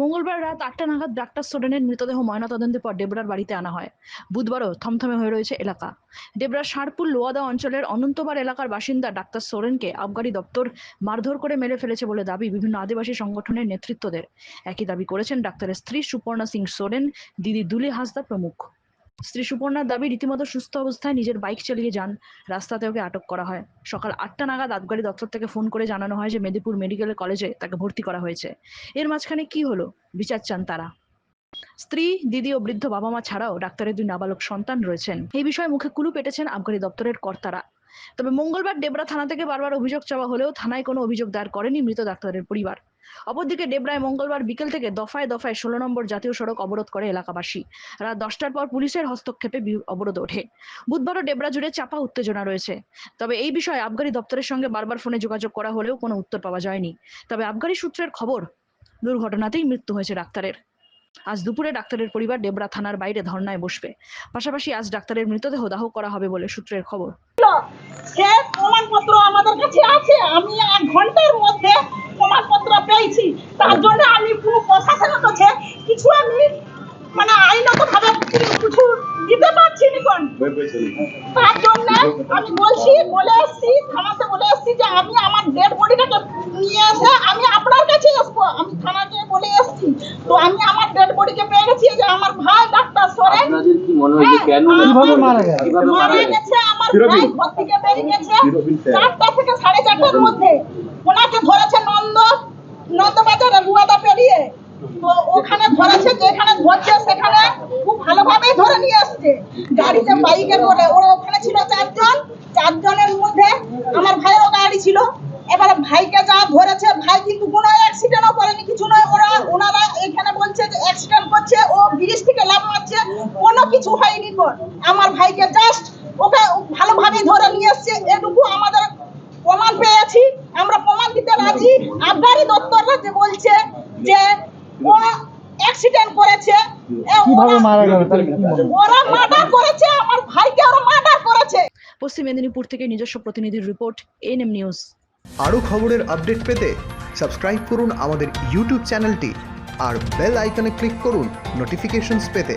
মঙ্গলবার রাত আটটা নাগাদ ডাক্তার সোরেনের মৃতদেহ ময়নাতদন্তের পর ডেবরার বাড়িতে আনা হয়। বুধবারও থমথমে হয়ে রয়েছে এলাকা। ডেবরার ষাঁড়পুর লোয়াদা অঞ্চলের অনন্তবার এলাকার বাসিন্দা ডাক্তার সোরেনকে আবগারি দপ্তর মারধর করে মেরে ফেলেছে বলে দাবি বিভিন্ন আদিবাসী সংগঠনের নেতৃত্বদের। একই দাবি করেছেন ডাক্তারের স্ত্রী সুপর্ণা সিং সোরেন দিদি দুলি হাসদা প্রমুখ। স্ত্রী সুপর্ণার দাবি, রীতিমতো সুস্থ অবস্থায় নিজের বাইক চালিয়ে যান। রাস্তাতে ওকে আটক করা হয়। সকাল আটটা নাগাদ আবগারি দপ্তর থেকে ফোন করে জানানো হয় যে, মেদিনীপুর মেডিকেল কলেজে তাকে ভর্তি করা হয়েছে। এর মাঝখানে কি হলো? বিচার চান তারা। স্ত্রী, দিদি ও বৃদ্ধ বাবা মা ছাড়াও ডাক্তারের দুই নাবালক সন্তান রয়েছেন। এই বিষয়ে মুখে কুলু পেটেছেন আবগারি দপ্তরের কর্তারা। তবে মঙ্গলবার ডেবরা থানা থেকে বারবার অভিযোগ চাওয়া হলেও থানায় কোনো অভিযোগ দায়ের করেনি মৃত ডাক্তারের পরিবার। অপরদিকে ডেবরায় মঙ্গলবার বিকেল থেকে দফায় দফায় ষোলো নম্বর জাতীয় সড়ক অবরোধ করে এলাকাবাসী। রাত দশটার পর পুলিশের হস্তক্ষেপে অবরোধ ওঠে। বুধবারও ডেবরা জুড়ে চাপা উত্তেজনা রয়েছে। তবে এই বিষয়ে আবগারি দপ্তরের সঙ্গে বারবার ফোনে যোগাযোগ করা হলেও কোনো উত্তর পাওয়া যায়নি। তবে আবগারি সূত্রের খবর, দুর্ঘটনাতেই মৃত্যু হয়েছে ডাক্তারের। আজ দুপুরে ডাক্তারের পরিবার ডেবরা থানার বাইরে ধর্নায় বসবে। পাশাপাশি আজ ডাক্তারের মৃতদেহ দাহ করা হবে বলে সূত্রের খবর। প্রমাণপত্র আমাদের কাছে আছে। আমি এক ঘণ্টার মধ্যে পেয়েছি তার জন্য আমি পুরো প্রশাসনের কাছে কিছু আমি মানে আইনত ভাবে কিছু দিতে পারছি না কোন তার জন্য আমি বলছি বলে এসছি থানাতে বলে এসছি যে আমি আমার ডেড বডিটাকে নিয়ে এসে আমি আপনার কাছে আসব। আমি থানাতে বলে এসছি। তো আমি আমার ডেড বডিকে পেয়ে গেছি যে আমার ভাই ডাক্তার কি মনে হয় কেন কীভাবে মারা গেল? কীভাবে মারা মারা গেছে আমার ভাই ঘর থেকে বেরিয়ে গেছে। চারটা থেকে সাড়ে চারটার মধ্যে। ওনাকে ধরেছে নন্দ ওখানে যেখানে ধরছে সেখানে খুব ভালোভাবেই ধরে নিয়ে আসছে। গাড়িতে বাইকের করে ওরা ওখানে ছিল চারজন। চারজনের মধ্যে আমার ভাইয়েরও গাড়ি ছিল। এবারে ভাইকে যা ধরেছে, ভাই কিন্তু কোনো অ্যাক্সিডেন্টও করেনি, কিছু নয়। ওরা, ওনারা এখানে বলছে যে অ্যাক্সিডেন্ট করছে, ও ব্রিজ থেকে লাভ মারছে, কোনো কিছু হয়নি কোন আমার ভাইকে জাস্ট ওকে ভালোভাবে ধরে নিয়ে এসছে এটুকু আমাদের প্রমাণ পেয়েছি আমরা প্রমাণ দিতে রাজি আবগারি দপ্তররা যে বলছে যে ও করেছে কীভাবে মারা গেল? ওরা মার্ডার করেছে আমার ভাইকে ওরা মার্ডার করেছে। পশ্চিম মেদিনীপুর থেকে নিজস্ব প্রতিনিধির রিপোর্ট এনএম নিউজ আরও খবরের আপডেট পেতে সাবস্ক্রাইব করুন আমাদের ইউটিউব চ্যানেলটি আর বেল আইকনে ক্লিক করুন নোটিফিকেশনস পেতে।